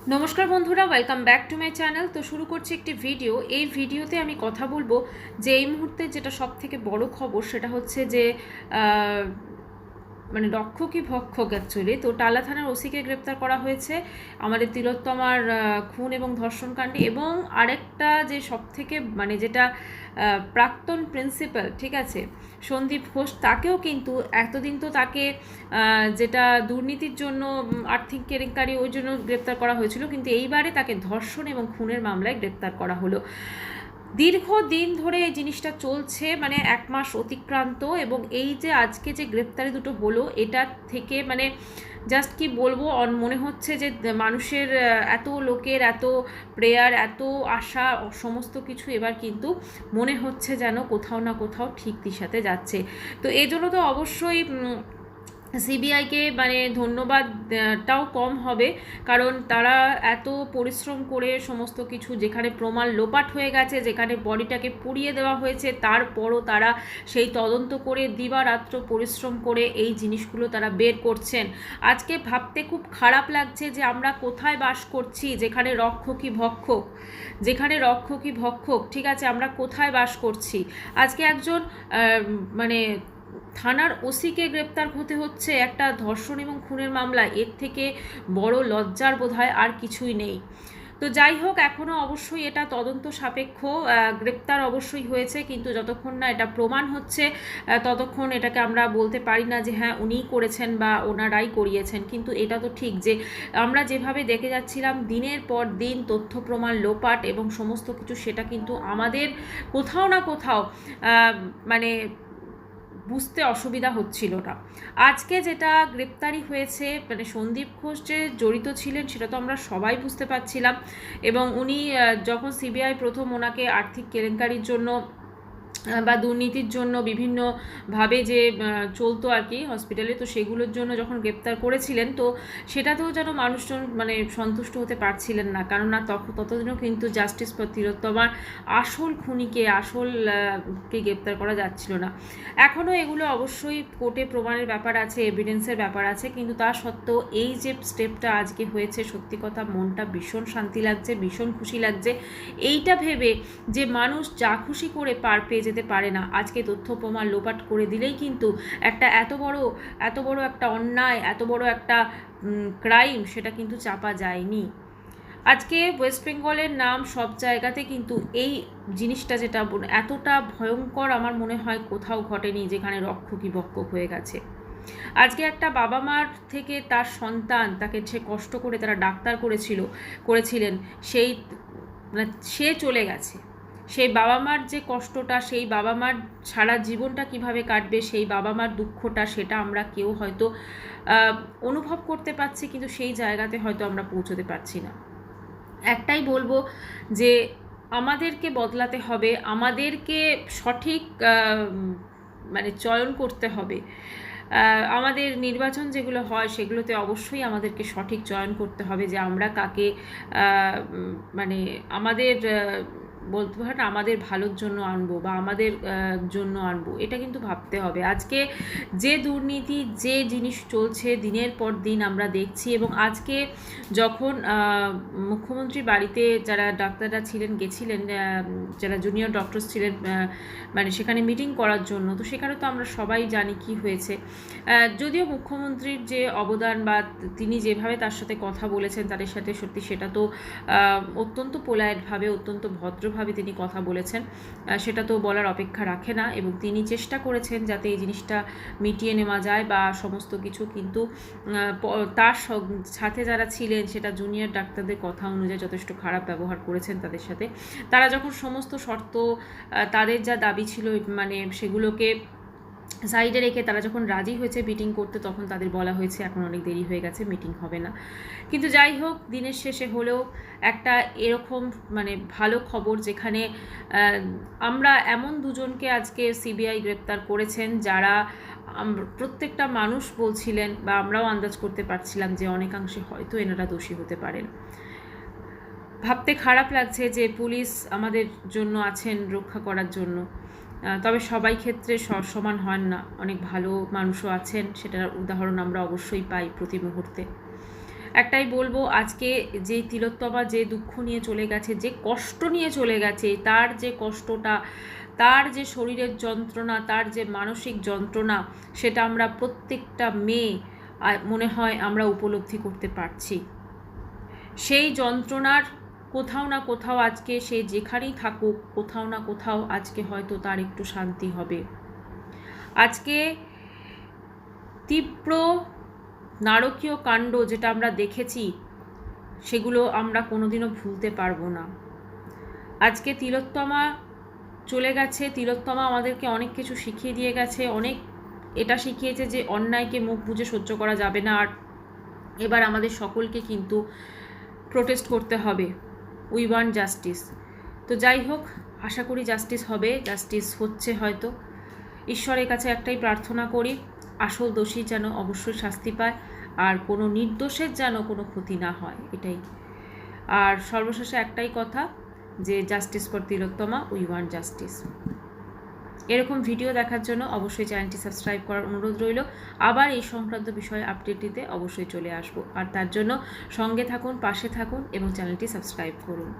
নমস্কার বন্ধুরা welcome back to my channel তো শুরু করছি একটি ভিডিও এই ভিডিওতে আমি কথা বলব যে এই মুহূর্তে যেটা সব থেকে বড় খবর সেটা হচ্ছে যে মানে রক্ষক কি ভক্ষক অ্যাকচুয়ালি তো টালা থানার ওসিকে গ্রেপ্তার করা হয়েছে আমাদের তিলোত্তমার খুন এবং ধর্ষণ কাণ্ডে এবং আরেকটা যে সব থেকে মানে যেটা প্রাক্তন প্রিন্সিপাল, ঠিক আছে, সন্দীপ ঘোষ, তাকেও কিন্তু এতদিন তো তাকে যেটা দুর্নীতির জন্য আর্থিক কেলেঙ্কারি ওই জন্য গ্রেপ্তার করা হয়েছিল, কিন্তু এইবারে তাকে ধর্ষণ এবং খুনের মামলায় গ্রেপ্তার করা হলো। দীর্ঘ দিন ধরে এই জিনিসটা চলছে মানে এক মাস অতিক্রান্ত এবং এই যে আজকে যে গ্রেপ্তারি দুটো হলো, এটা থেকে মানে জাস্ট কি বলব মনে হচ্ছে যে মানুষের এত লোকের, এত প্রেয়ার, এত আশা সমস্ত কিছু এবার কিন্তু মনে হচ্ছে যেন কোথাও না কোথাও ঠিক দিশাতে যাচ্ছে। তো এই জন্য তো অবশ্যই সিবিআইকে মানে ধন্যবাদটাও কম হবে। কারণ তারা এত পরিশ্রম করে সমস্ত কিছু, যেখানে প্রমাণ লোপাট হয়ে গেছে, যেখানে বডিটাকে পুড়িয়ে দেওয়া হয়েছে, তারপরও তারা সেই তদন্ত করে দিবারাত্র পরিশ্রম করে এই জিনিসগুলো তারা বের করছেন। আজকে ভাবতে খুব খারাপ লাগছে যে আমরা কোথায় বাস করছি, যেখানে রক্ষকই ভক্ষক, যেখানে রক্ষকই ভক্ষক, ঠিক আছে, আমরা কোথায় বাস করছি? আজকে একজন মানে থানার ওসিকে গ্রেপ্তার হতে হচ্ছে একটা ধর্ষণ এবং খুনের মামলা। এর থেকে বড় লজ্জার বোধহয় আর কিছুই নেই। তো যাই হোক এখনও অবশ্যই এটা তদন্ত সাপেক্ষ গ্রেপ্তার অবশ্যই হয়েছে, কিন্তু যতক্ষণ না এটা প্রমাণ হচ্ছে ততক্ষণ এটাকে আমরা বলতে পারি না যে হ্যাঁ উনিই করেছেন বা ওনারাই করিয়েছেন। কিন্তু এটা তো ঠিক যে আমরা যেভাবে দেখে যাচ্ছিলাম, দিনের পর দিন তথ্য প্রমাণ, লোপাট এবং সমস্ত কিছু, সেটা কিন্তু আমাদের কোথাও না কোথাও মানে বুঝতে অসুবিধা হচ্ছিল না আজকে যেটা গ্রেপ্তারি হয়েছে মানে সন্দীপ ঘোষ যে জড়িত ছিলেন সেটা তো আমরা সবাই বুঝতে পারছিলাম এবং উনি যখন সিবিআই প্রথম ওনাকে আর্থিক কেলেঙ্কারির জন্য বা দুর্নীতির জন্য বিভিন্নভাবে যে চলতো আর কি হসপিটালে তো সেগুলোর জন্য যখন গ্রেপ্তার করেছিলেন, তো সেটাতেও যেন মানুষজন মানে সন্তুষ্ট হতে পারছিলেন না। কেননা তখন ততদিনও কিন্তু জাস্টিস তিলোত্তমার আসল খুনিকে, আসল কে গ্রেপ্তার করা যাচ্ছিল না। এখনও এগুলো অবশ্যই কোর্টে প্রমাণের ব্যাপার আছে এভিডেন্সের ব্যাপার আছে, কিন্তু তা সত্ত্বেও এই যে স্টেপটা আজকে হয়েছে, সত্যি কথা মনটা ভীষণ শান্তি লাগছে, ভীষণ খুশি লাগছে। এইটা ভেবে যে মানুষ যা খুশি করে পার পেয়ে যেতে পারে না। আজকে তথ্য প্রমাণ লোপাট করে দিলেই কিন্তু একটা এত বড় এত বড় একটা অন্যায়, এত বড় একটা ক্রাইম সেটা কিন্তু চাপা যায়নি। আজকে ওয়েস্ট বেঙ্গলের নাম সব জায়গাতে কিন্তু এই জিনিসটা যেটা এতটা ভয়ঙ্কর আমার মনে হয় কোথাও ঘটেনি যেখানে রক্ষকই বক্ষক হয়ে গেছে। আজকে একটা বাবা মার থেকে তার সন্তান তাকে সে কষ্ট করে তারা ডাক্তার করেছিল, করেছিলেন, সেই মানে সে চলে গেছে। সেই বাবা মার যে কষ্টটা, সেই বাবা মার সারা জীবনটা কীভাবে কাটবে, সেই বাবা মার দুঃখটা, সেটা আমরা কেউ হয়তো অনুভব করতে পারছি, কিন্তু সেই জায়গাতে হয়তো আমরা পৌঁছতে পারছি না। একটাই বলব যে আমাদেরকে বদলাতে হবে, আমাদেরকে সঠিক মানে চয়ন করতে হবে। আমাদের নির্বাচন যেগুলো হয়, সেগুলোতে অবশ্যই আমাদেরকে সঠিক চয়ন করতে হবে যে আমরা কাকে মানে আমাদের বলতে পারেন আমাদের ভালোর জন্য আনব বা আমাদের জন্য আনব এটা কিন্তু ভাবতে হবে। আজকে যে দুর্নীতি যে জিনিস চলছে দিনের পর দিন আমরা দেখছি এবং আজকে যখন আহ, মুখ্যমন্ত্রীর বাড়িতে যারা ডাক্তাররা ছিলেন গেছিলেন যারা জুনিয়র ডক্টরস ছিলেন মানে সেখানে মিটিং করার জন্য তো সেখানে তো আমরা সবাই জানি কি হয়েছে। যদিও মুখ্যমন্ত্রীর যে অবদান বা তিনি যেভাবে তার সাথে কথা বলেছেন তাদের সাথে সত্যি সেটা তো অত্যন্ত পোলাইটভাবে অত্যন্ত ভদ্রভাবে তিনি কথা বলেছেন। সেটা তো বলার অপেক্ষা রাখে না এবং তিনি চেষ্টা করেছেন যাতে এই জিনিসটা মিটিয়ে নেওয়া যায় বা সমস্ত কিছু কিন্তু তার সাথে যারা ছিলেন সেটা জুনিয়র ডাক্তারদের কথা অনুযায়ী যথেষ্ট খারাপ ব্যবহার করেছেন তাদের সাথে। তারা যখন সমস্ত শর্ত তাদের যা দাবি ছিল মানে সেগুলোকে সাইডে রেখে তারা যখন রাজি হয়েছে মিটিং করতে, তখন তাদের বলা হয়েছে, এখন অনেক দেরি হয়ে গেছে, মিটিং হবে না। কিন্তু যাই হোক, দিনের শেষে হলেও একটা এরকম মানে ভালো খবর যেখানে আমরা এমন দুজনকে আজকে সিবিআই গ্রেপ্তার করেছেন যারা প্রত্যেকটা মানুষ বলছিলেন বা আমরাও আন্দাজ করতে পারছিলাম যে অনেকাংশে হয়তো এনারা দোষী হতে পারেন। ভাবতে খারাপ লাগছে যে পুলিশ আমাদের জন্য আছেন রক্ষা করার জন্য। তবে সবাই ক্ষেত্রে সমান হন না। অনেক ভালো মানুষও আছেন, সেটার উদাহরণ আমরা অবশ্যই পাই প্রতি মুহূর্তে। একটাই বলব, আজকে যে তিলোত্তমা যে দুঃখ নিয়ে চলে গেছে, যে কষ্ট নিয়ে চলে গেছে, তার যে কষ্টটা, তার যে শরীরের যন্ত্রণা, তার যে মানসিক যন্ত্রণা, সেটা আমরা প্রত্যেকটা মেয়ে মনে হয় আমরা উপলব্ধি করতে পারছি। সেই যন্ত্রণার কোথাও না কোথাও আজকে সে যেখানেই থাকুক, কোথাও না কোথাও আজকে হয়তো তার একটু শান্তি হবে। আজকে তীব্র নারকীয় কাণ্ড যেটা আমরা দেখেছি, সেগুলো আমরা কোনোদিনও ভুলতে পারব না। আজকে তিলোত্তমা চলে গেছে, তিলোত্তমা আমাদেরকে অনেক কিছু শিখিয়ে দিয়ে গেছে, অনেক এটা শিখিয়েছে যে অন্যায়কে মুখ বুজে সহ্য করা যাবে না, আর এবার আমাদের সকলকে কিন্তু প্রোটেস্ট করতে হবে। We want justice. তো যাই হোক, আশা করি জাস্টিস হবে, জাস্টিস হচ্ছে হয়তো। ঈশ্বরের কাছে একটাই প্রার্থনা করি, আসল দোষী যেন অবশ্যই শাস্তি পায়, আর কোনো নির্দোষের যেন কোনো ক্ষতি না হয়, এটাই। আর সর্বশেষে একটাই কথা, যে justice for Tilottama, we want justice. এরকম ভিডিও দেখার জন্য অবশ্যই চ্যানেলটি সাবস্ক্রাইব করার অনুরোধ রইল। আবার এই সংক্রান্ত বিষয়ে আপডেট দিতে অবশ্যই চলে আসব। আর তার জন্য সঙ্গে থাকুন, পাশে থাকুন এবং চ্যানেলটি সাবস্ক্রাইব করুন।